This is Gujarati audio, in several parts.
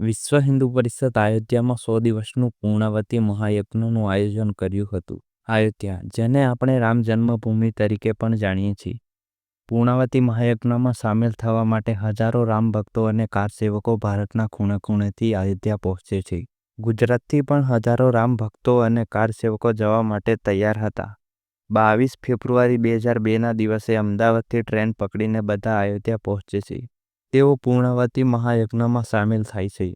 વિશ્વ હિન્દુ પરિષદ અયોધ્યામાં સો દિવસનું પૂર્ણાવતી મહાયજ્ઞનું આયોજન કર્યું હતું. અયોધ્યા, જેને આપણે રામ જન્મભૂમિ તરીકે પણ જાણીએ છીએ. પૂર્ણાવતી મહાયજ્ઞમાં સામેલ થવા માટે હજારો રામ ભક્તો અને કાર સેવકો ભારતના ખૂણે-ખૂણેથી અયોધ્યા પહોંચે છે. ગુજરાતથી પણ હજારો રામ ભક્તો અને કાર સેવકો જવા માટે તૈયાર હતા. બાવીસ ફેબ્રુઆરી બે હજાર બેના દિવસે અમદાવાદથી ટ્રેન પકડીને બધા અયોધ્યા પહોંચે છે. તેઓ પૂર્ણાવતી મહાયજ્ઞમાં સામેલ થાય છે.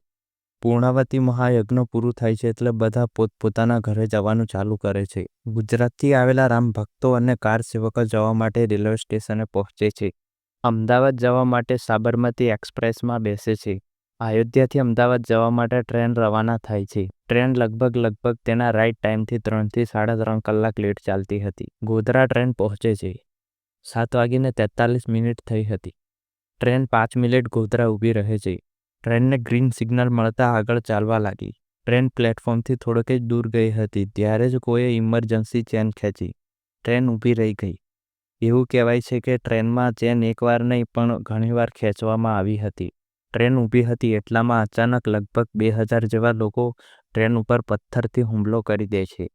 પૂર્ણાવતી મહાયજ્ઞ પૂરું થાય છે એટલે બધા પોતપોતાના ઘરે જવાનું ચાલુ કરે છે. ગુજરાતથી આવેલા રામ ભક્તો અને કારસેવકો જવા માટે રેલવે સ્ટેશને પહોંચે છે. અમદાવાદ જવા માટે સાબરમતી એક્સપ્રેસમાં બેસે છે. અયોધ્યાથી અમદાવાદ જવા માટે ટ્રેન રવાના થાય છે. ટ્રેન લગભગ લગભગ તેના રાઇટ ટાઈમથી ત્રણથી સાડા ત્રણ કલાક લેટ ચાલતી હતી. ગોધરા ટ્રેન પહોંચે છે. સાત વાગીને તેતાલીસ મિનિટ થઈ હતી. ટ્રેન પાંચ મિનિટ ગોધરા ઊભી રહે છે. ટ્રેનને ગ્રીન સિગ્નલ મળતા આગળ ચાલવા લાગી. ટ્રેન પ્લેટફોર્મથી થોડેક જ દૂર ગઈ હતી, ત્યારે જ કોઈએ ઇમરજન્સી ચેન ખેંચી. ટ્રેન ઊભી રહી ગઈ. એવું કહેવાય છે કે ટ્રેનમાં ચેન એકવાર નહીં, પણ ઘણીવાર ખેંચવામાં આવી હતી. ટ્રેન ઊભી હતી એટલામાં અચાનક લગભગ બે હજાર જેવા લોકો ટ્રેન ઉપર પથ્થરથી હુમલો કરી દે છે.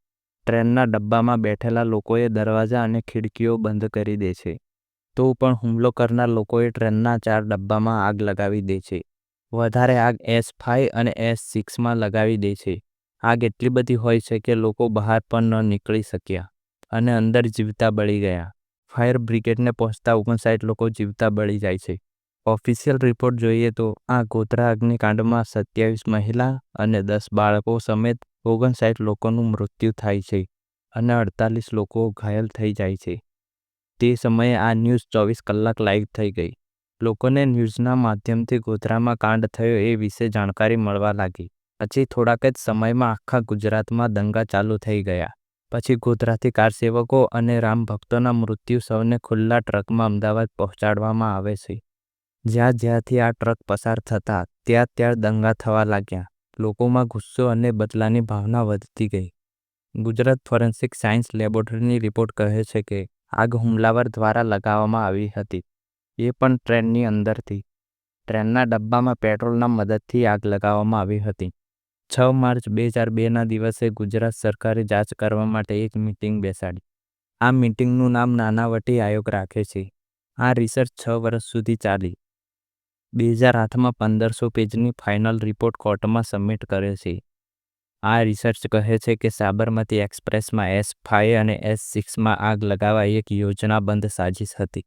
ટ્રેનના ડબ્બામાં બેઠેલા લોકોએ દરવાજા અને ખિડકીઓ બંધ કરી દે છે. તો પણ હુમલો કરનાર લોકોએ ટ્રેનના ચાર ડબ્બામાં આગ લગાવી દે છે. વધારે આગ એસ ફાઇવ અને એસ સિક્સમાં લગાવી દે છે. આગ એટલી બધી હોય છે કે લોકો બહાર પણ ન નીકળી શક્યા અને અંદર જીવતા બળી ગયા. ફાયર બ્રિગેડને પહોંચતા ઓગણસાઠ લોકો જીવતા બળી જાય છે. ઓફિશિયલ રિપોર્ટ જોઈએ તો આ ગોધરા અગ્નિકાંડમાં સત્યાવીસ મહિલા અને દસ બાળકો સમેત ઓગણસાઠ લોકોનું મૃત્યુ થાય છે અને અડતાલીસ લોકો ઘાયલ થઈ જાય છે. તે સમયે આ ન્યૂઝ ચોવીસ કલાક લાઇવ થઈ ગઈ. લોકોને ન્યૂઝના માધ્યમથી ગોધરામાં કાંડ થયો એ વિશે જાણકારી મળવા લાગી. પછી થોડાક જ સમયમાં આખા ગુજરાતમાં દંગા ચાલુ થઈ ગયા. પછી ગોધરાથી કારસેવકો અને રામ ભક્તોના મૃત્યુ સૌને ખુલ્લા ટ્રકમાં અમદાવાદ પહોંચાડવામાં આવે છે. જ્યાં જ્યાંથી આ ટ્રક પસાર થતા, ત્યાં ત્યાં દંગા થવા લાગ્યા. લોકોમાં ગુસ્સો અને બદલાની ભાવના વધતી ગઈ. ગુજરાત ફોરેન્સિક સાયન્સ લેબોરેટરીની રિપોર્ટ કહે છે કે આગ હુમલાવર દ્વારા લગાવવામાં આવી હતી. એ પણ ટ્રેનની અંદરથી. ટ્રેનના ડબ્બામાં પેટ્રોલના મદદથી આગ લગાવવામાં આવી હતી. છ માર્ચ બે હજાર બેના દિવસે ગુજરાત સરકારે જાંચ કરવા માટે એક મિટિંગ બેસાડી. આ મીટિંગનું નામ નાનાવટી આયોગ રાખે છે. આ રિસર્ચ છ વર્ષ સુધી ચાલી. બે હજાર આઠમાં પંદરસો પેજની ફાઇનલ રિપોર્ટ કોર્ટમાં સબમિટ કરે છે. આ રિસર્ચ કહે છે કે સાબરમતી એક્સપ્રેસમાં એસ ફાઇવ અને એસ સિક્સમાં આગ લગાવવા એક યોજનાબંધ સાજિશ હતી.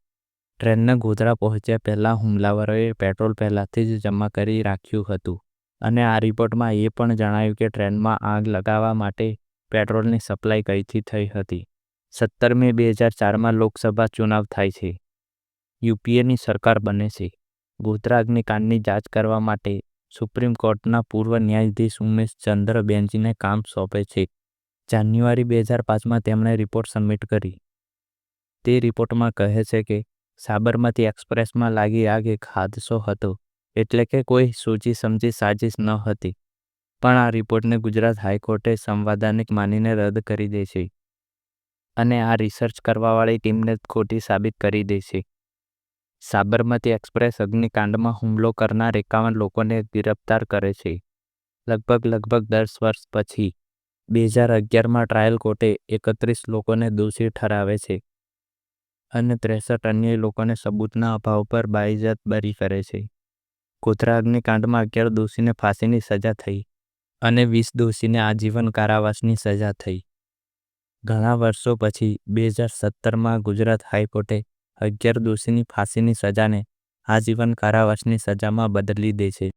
ટ્રેનને ગોધરા પહોંચ્યા પહેલાં હુમલાવરોએ પેટ્રોલ પહેલાંથી જ જમા કરી રાખ્યું હતું અને આ રિપોર્ટમાં એ પણ જણાવ્યું કે ટ્રેનમાં આગ લગાવવા માટે પેટ્રોલની સપ્લાય કઈથી થઈ હતી. સત્તર મે બે હજાર ચારમાં લોકસભા ચુનાવ થાય છે. યુપીએની સરકાર બને છે. ગોધરા અગ્નિકાંડની જાંચ કરવા માટે સુપ્રીમ કોર્ટના પૂર્વ ન્યાયાધીશ ઉમેશ ચંદ્ર બેન્ચીને કામ સોંપે છે. જાન્યુઆરી બે હજાર પાંચમાં તેમણે રિપોર્ટ સબમિટ કરી. તે રિપોર્ટમાં કહે છે કે, સાબરમતી એક્સપ્રેસમાં લાગી આગ એક હાદસો હતો, એટલે કે કોઈ સૂચી સમજી સાજિશ ન હતી. પણ આ રિપોર્ટને ગુજરાત હાઈકોર્ટે સંવૈધાનિક માનીને રદ કરી દે છે અને આ રિસર્ચ કરવાવાળી ટીમને ખોટી સાબિત કરી દે છે. સાબરમતી એક્સપ્રેસ અગ્નિકાંડમાં હુમલો કરનાર એકાવન લોકોને ગિરફતાર કરે છે. લગભગ લગભગ દસ વર્ષ પછી, બે હજાર અગિયારમાં ટ્રાયલ કોર્ટે એકત્રીસ લોકોને દોષી ઠરાવે છે અને ત્રેસઠ અન્ય લોકોને સબૂતના અભાવ પર બાઇજ્જત બરી કરે છે. ગોધરા અગ્નિકાંડમાં અગિયાર દોષીને ફાંસીની સજા થઈ અને વીસ દોષીને આજીવન કારાવાસની સજા થઈ. ઘણા વર્ષો પછી, બે હજાર સત્તરમાં ગુજરાત હાઈકોર્ટે અગિયાર દોષીની ફાંસીની સજાને આજીવન કારાવાસની સજામાં બદલી દે છે.